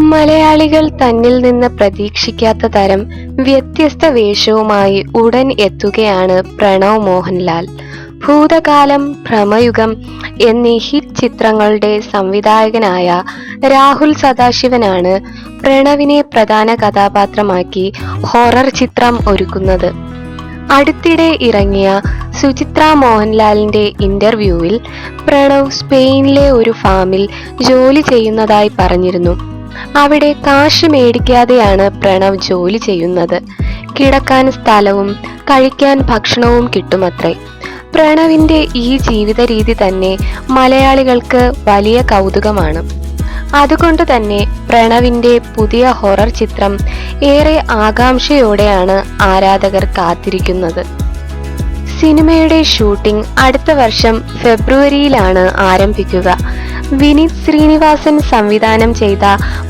മലയാളികൾ തന്നിൽ നിന്ന് പ്രതീക്ഷിക്കാത്ത തരം വ്യത്യസ്ത വേഷവുമായി ഉടൻ എത്തുകയാണ് പ്രണവ് മോഹൻലാൽ. ഭൂതകാലം ഭ്രമയുഗം എന്നീ ഹിറ്റ് ചിത്രങ്ങളുടെ സംവിധായകനായ രാഹുൽ സദാശിവനാണ് പ്രണവിനെ പ്രധാന കഥാപാത്രമാക്കി ഹൊറർ ചിത്രം ഒരുക്കുന്നത്. അടുത്തിടെ ഇറങ്ങിയ സുചിത്ര മോഹൻലാലിന്റെ ഇന്റർവ്യൂവിൽ പ്രണവ് സ്പെയിനിലെ ഒരു ഫാമിൽ ജോലി ചെയ്യുന്നതായി പറഞ്ഞിരുന്നു. അവിടെ കാശ് മേടിക്കാതെയാണ് പ്രണവ് ജോലി ചെയ്യുന്നത്. കിടക്കാൻ സ്ഥലവും കഴിക്കാൻ ഭക്ഷണവും കിട്ടുമത്രേ. പ്രണവിന്റെ ഈ ജീവിത രീതി തന്നെ മലയാളികൾക്ക് വലിയ കൗതുകമാണ്. അതുകൊണ്ട് തന്നെ പ്രണവിന്റെ പുതിയ ഹൊറർ ചിത്രം ഏറെ ആകാംക്ഷയോടെയാണ് ആരാധകർ കാത്തിരിക്കുന്നത്. സിനിമയുടെ ഷൂട്ടിംഗ് അടുത്ത വർഷം ഫെബ്രുവരിയിലാണ് ആരംഭിക്കുക. വിനീത് ശ്രീനിവാസൻ സംവിധാനം ചെയ്ത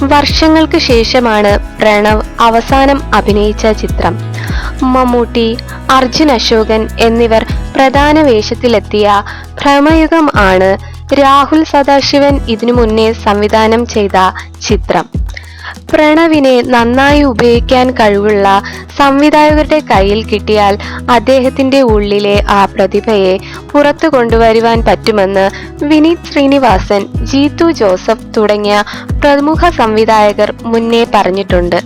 വർഷങ്ങൾക്ക് ശേഷമാണ് പ്രണവ് അവസാനം അഭിനയിച്ച ചിത്രം. മമ്മൂട്ടി അർജുൻ അശോകൻ എന്നിവർ പ്രധാന വേഷത്തിലെത്തിയ ഭ്രമയുഗം ആണ് രാഹുൽ സദാശിവൻ ഇതിനു മുന്നേ സംവിധാനം ചെയ്ത ചിത്രം. പ്രണവിനെ നന്നായി ഉപയോഗിക്കാൻ കഴിവുള്ള സംവിധായകരുടെ കയ്യിൽ കിട്ടിയാൽ അദ്ദേഹത്തിന്റെ ഉള്ളിലെ ആ പ്രതിഭയെ പുറത്തു കൊണ്ടുവരുവാൻ പറ്റുമെന്ന് വിനീത് ശ്രീനിവാസൻ ജീത്തു ജോസഫ് തുടങ്ങിയ പ്രമുഖ സംവിധായകർ മുന്നേ പറഞ്ഞിട്ടുണ്ട്.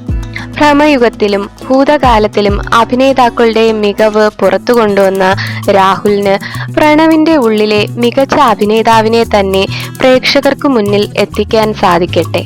ഭ്രമയുഗത്തിലും ഭൂതകാലത്തിലും അഭിനേതാക്കളുടെ മികവ് പുറത്തു കൊണ്ടുവന്ന രാഹുലിന് പ്രണവിന്റെ ഉള്ളിലെ മികച്ച അഭിനേതാവിനെ തന്നെ പ്രേക്ഷകർക്ക് മുന്നിൽ എത്തിക്കാൻ സാധിക്കട്ടെ.